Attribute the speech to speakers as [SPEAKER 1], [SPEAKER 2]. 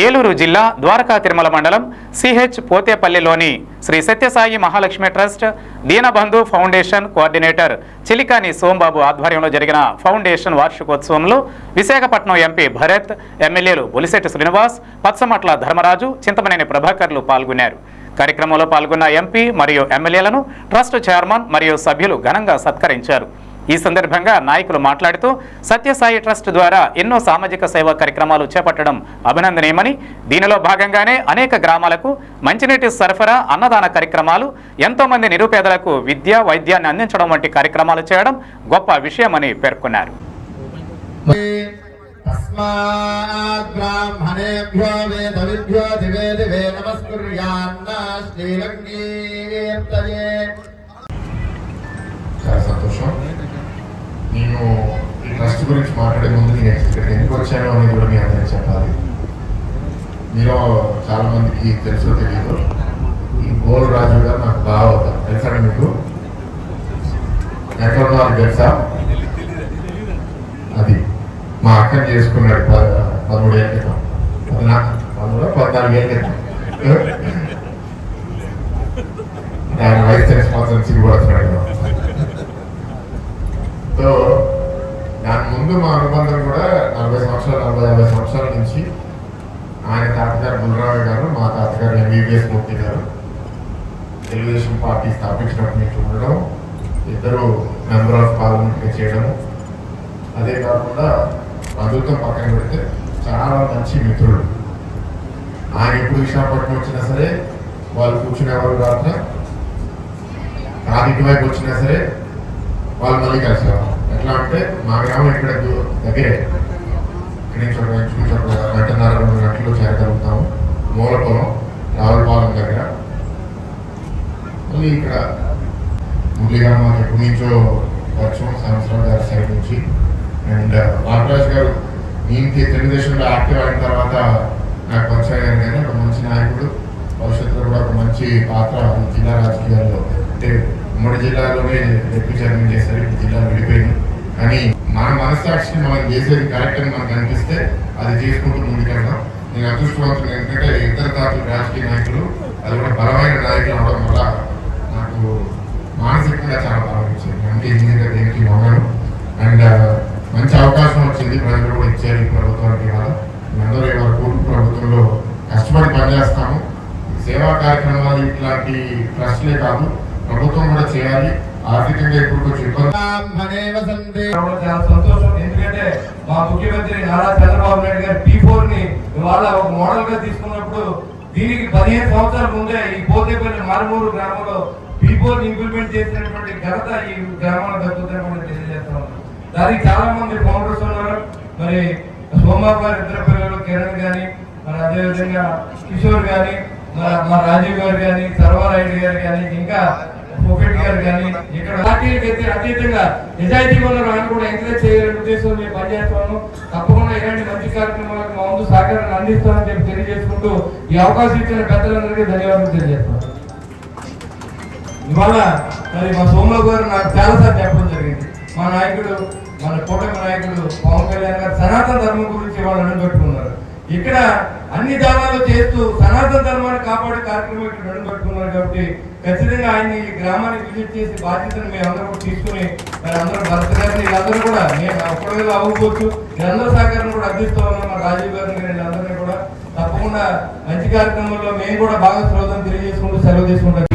[SPEAKER 1] ఏలూరు జిల్లా ద్వారకా తిరుమల మండలం CH పోతేపల్లిలోని Sri Sathyasai Mahalakshmi trust Deenabandhu foundation coordinator Chilikani Sombabu ఆధ్వర్యంలో జరిగిన ఫౌండేషన్ వార్షికోత్సవంలో విశాఖపట్నం ఎంపీ భరత్ ఎమ్మెల్యేలు బొలిశెట్టి శ్రీనివాస్ పచ్చమట్ల ధర్మరాజు చింతమనేని ప్రభాకర్లు పాల్గొన్నారు. కార్యక్రమంలో పాల్గొన్న ఎంపీ మరియు ఎమ్మెల్యేలను ట్రస్ట్ చైర్మన్ మరియు సభ్యులు ఘనంగా సత్కరించారు. ఈ సందర్భంగా నాయకులు మాట్లాడుతూ సత్యసాయి ట్రస్ట్ ద్వారా ఎన్నో సామాజిక సేవా కార్యక్రమాలు చేపట్టడం అభినందనీయమని. దీనిలో భాగంగానే అనేక గ్రామాలకు మంచినీటి సరఫరా అన్నదాన కార్యక్రమాలు ఎంతోమంది నిరుపేదలకు విద్య వైద్యాన్ని అందించడం వంటి కార్యక్రమాలు చేయడం గొప్ప విషయమని పేర్కొన్నారు.
[SPEAKER 2] తస్మాత్
[SPEAKER 3] గురించి మాట్లాడే ముందు నేను ఇక్కడికి ఎందుకు వచ్చాను అనేది కూడా మీ అందరికీ చెప్పాలి. మీలో చాలా మందికి తెలుసో తెలియదు ఈ గోల్ రాజు గారు నాకు బాగా అవుతారు తెలుసా మీకు? ఎక్కడ ఉన్నారు తెలుసా? అది మా అక్కని చేసుకున్నాడు పదమూడు ఏళ్ళ క్రితం. పద్నా పదమూడు పద్నాలుగు ఏళ్ళ క్రితం. ఆయన వైస్ రెస్పాన్సిబిలిటీ కూడా వస్తున్నాడు. సో ముందు మా అనుబంధం కూడా నలభై సంవత్సరాలు నలభై యాభై సంవత్సరాల నుంచి ఆయన తాతగారు బుల్రావు గారు మా తాతగారు ఎంబీబీఎస్ మూర్తి గారు. తెలుగుదేశం పార్టీ స్థాపించినప్పటి నుంచి ఉండడం ఇద్దరు మెంబర్ ఆఫ్ పార్లమెంట్ చేయడం అదే కాకుండా బంధుత్వం పక్కన పెడితే చాలా మంచి మిత్రులు. ఆయన ఎప్పుడు విశాఖపట్నం వచ్చినా సరే వాళ్ళు కూర్చునేవారు రాత్ర రాత్రికి వైపు వచ్చినా సరే వాళ్ళు మళ్ళీ కలిసేవారు. ఎట్లా అంటే మా గ్రామం ఇక్కడ దూ- దగ్గరే. ఇక్కడి నుంచి ఒక ఇంచుమించు ఒక గంటన్నర రెండు గంటలు చేరగలుగుతాము. మూలపొలం రావులపాలెం దగ్గర. మళ్ళీ ఇక్కడ మురళిగా మాకు ఎప్పటి నుంచో పరిచయం సంవత్సరాల గారి సైడ్ నుంచి. అండ్ బాలరాజ్ గారు నేను తెలుగుదేశంలో యాక్టివ్ అయిన తర్వాత నాకు పరిచయం అయ్యారు కానీ ఒక మంచి నాయకుడు. భవిష్యత్తులో కూడా ఒక మంచి పాత్ర జిల్లా రాజకీయాల్లో అంటే ఉమ్మడి జిల్లాలోనే ఎక్కువ చైర్మన్ చేశారు. ఇప్పుడు జిల్లా విడిపోయింది. కానీ మన మనస్సాక్షిని మనం చేసేది కరెక్ట్ అని మనకు అనిపిస్తే అది చేసుకుంటూ ముందుకెళ్దాం. నేను అదృష్టవంతులు ఎందుకంటే ఇతర పార్టీల రాజకీయ నాయకులు అది కూడా బలమైన నాయకులు అవడం వల్ల నాకు మానసికంగా చాలా బాగా వచ్చింది. అంటే ఇంజనీర్గా దేనికి మొన్నాను అండ్ మంచి అవకాశం వచ్చింది. ప్రజలు కూడా ఇచ్చారు ఈ ప్రభుత్వానికి ఇవాళ. అందరూ ఇవాళ కూర్పు ప్రభుత్వంలో కష్టపడి పనిచేస్తాము. సేవా కార్యక్రమాలు ఇట్లాంటి ట్రస్ట్లే కాదు ప్రభుత్వం కూడా చేయాలి. ఆర్థికంగా ఇప్పుడు కొంచెం ఇబ్బంది.
[SPEAKER 4] చాలా సంతోషం. ఎందుకంటే మా ముఖ్యమంత్రి నారా చంద్రబాబు నాయుడు గారు పీ ఫోర్ని ఇవాళ ఒక మోడల్గా తీసుకున్నప్పుడు దీనికి పదిహేను సంవత్సరాల ముందే ఈ పోతేపల్లి మారుమూరు గ్రామంలో పీ ఫోర్ ఇంప్లిమెంట్ చేసినటువంటి ఘనత ఈ గ్రామంలో దక్కుతుందని మనం తెలియజేస్తాం దానికి చాలా మంది ఫౌండర్స్ ఉన్నారు. మరి సోమబాబు గారు ఇద్దరు పిల్లలు కిరణ్ గాని మరి అదేవిధంగా కిషోర్ గాని మా- రాజీవ్ గారు గాని సర్వారాయుడు గారు గాని ఇంకా పొకెట్ గారు కానీ ఇక్కడ పార్టీలకు అయితే అతీతంగా నిజాయితీ వల్ల ఆయన కూడా ఎంకరేజ్ చేయాలనే ఉద్దేశం మేము పనిచేస్తాము తప్పకుండా ఇలాంటి మంచి కార్యక్రమాలకు మా ముందు సహకారాన్ని అందిస్తామని చెప్పి తెలియజేసుకుంటూ ఈ అవకాశం ఇచ్చిన పెద్దలందరికీ ధన్యవాదాలు తెలియజేస్తాను ఇవాళ మరి మా సోమరావు గారు నాకు చాలాసార్లు చెప్పడం జరిగింది. మా నాయకుడు మన కూటమి నాయకుడు పవన్ కళ్యాణ్ గారు సనాతన ధర్మం గురించి వాళ్ళు అడుగుపెట్టుకున్నారు ఇక్కడ అన్ని దానాలు చేస్తూ సనాతన ధర్మాన్ని కాపాడే కార్యక్రమం ఇక్కడ నడుపెట్టుకున్నారు కాబట్టి ఖచ్చితంగా ఆయన ఈ గ్రామానికి విజిట్ చేసి బాధ్యతను మేము అందరూ కూడా తీసుకుని మరి అందరూ భరత్ గారిని వీళ్ళందరూ కూడా నేను ఒక్కడిగా అవ్వకపోవచ్చు వీళ్ళందరూ సహకారం కూడా అందిస్తా ఉన్నాం మా రాజీవ్ గారిని వీళ్ళందరినీ కూడా తప్పకుండా మంచి కార్యక్రమంలో మేము కూడా బాగా తెలియజేసుకుంటూ సెలవు తీసుకుంటాం.